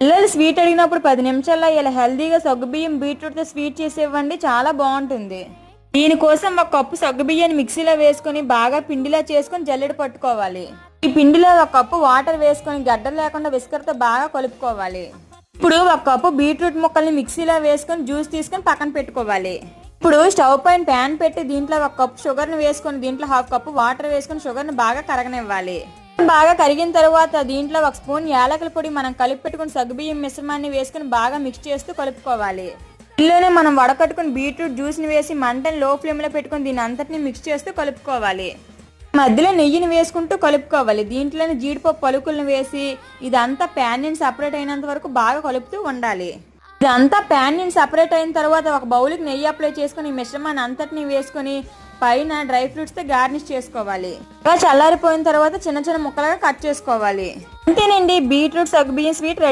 పిల్లలు స్వీట్ అడిగినప్పుడు పది నిమిషాల్లో ఇలా హెల్దీగా సగ్గుబియ్యం బీట్రూట్తో స్వీట్ చేసి ఇవ్వండి చాలా బాగుంటుంది. దీనికోసం ఒక కప్పు సగ్గుబియ్యాన్ని మిక్సీలో వేసుకొని బాగా పిండిలా చేసుకొని జల్లెడ పట్టుకోవాలి. ఈ పిండిలో ఒక కప్పు వాటర్ వేసుకొని గడ్డలు లేకుండా విస్కర్తో బాగా కలుపుకోవాలి. ఇప్పుడు ఒక కప్పు బీట్రూట్ ముక్కల్ని మిక్సీలో వేసుకొని జ్యూస్ తీసుకొని పక్కన పెట్టుకోవాలి. ఇప్పుడు స్టవ్ పైన ప్యాన్ పెట్టి దీంట్లో ఒక కప్పు షుగర్ని వేసుకొని దీంట్లో హాఫ్ కప్పు వాటర్ వేసుకొని షుగర్ని బాగా కరగనివ్వాలి. బాగా కరిగిన తర్వాత దీంట్లో ఒక స్పూన్ యాలకుల పొడి మనం కలిపి పెట్టుకుని సగ్గుబియ్యం మిశ్రమాన్ని వేసుకుని బాగా మిక్స్ చేస్తూ కలుపుకోవాలి. ఇందులోనే మనం వడకట్టుకుని బీట్రూట్ జ్యూస్ని వేసి మంటని లో ఫ్లేమ్లో పెట్టుకుని దీని అంతటిని మిక్స్ చేస్తూ కలుపుకోవాలి. మధ్యలో నెయ్యిని వేసుకుంటూ కలుపుకోవాలి. దీంట్లోనే జీడిపప్పు పలుకులను వేసి ఇదంతా ప్యాన్ నుంచి సపరేట్ అయినంత వరకు బాగా కలుపుతూ ఉండాలి. ఇదంతా ప్యాన్ నేను సపరేట్ అయిన తర్వాత ఒక బౌల్కి నెయ్యి అప్లై చేసుకుని ఈ మిశ్రమాన్ని అంతటిని వేసుకొని పైన డ్రై ఫ్రూట్స్తో గార్నిష్ చేసుకోవాలి. ఇలా చల్లారిపోయిన తర్వాత చిన్న చిన్న ముక్కలుగా కట్ చేసుకోవాలి. అంతేనండి బీట్రూట్ సగ్గుబియ్యం స్వీట్ రెడీ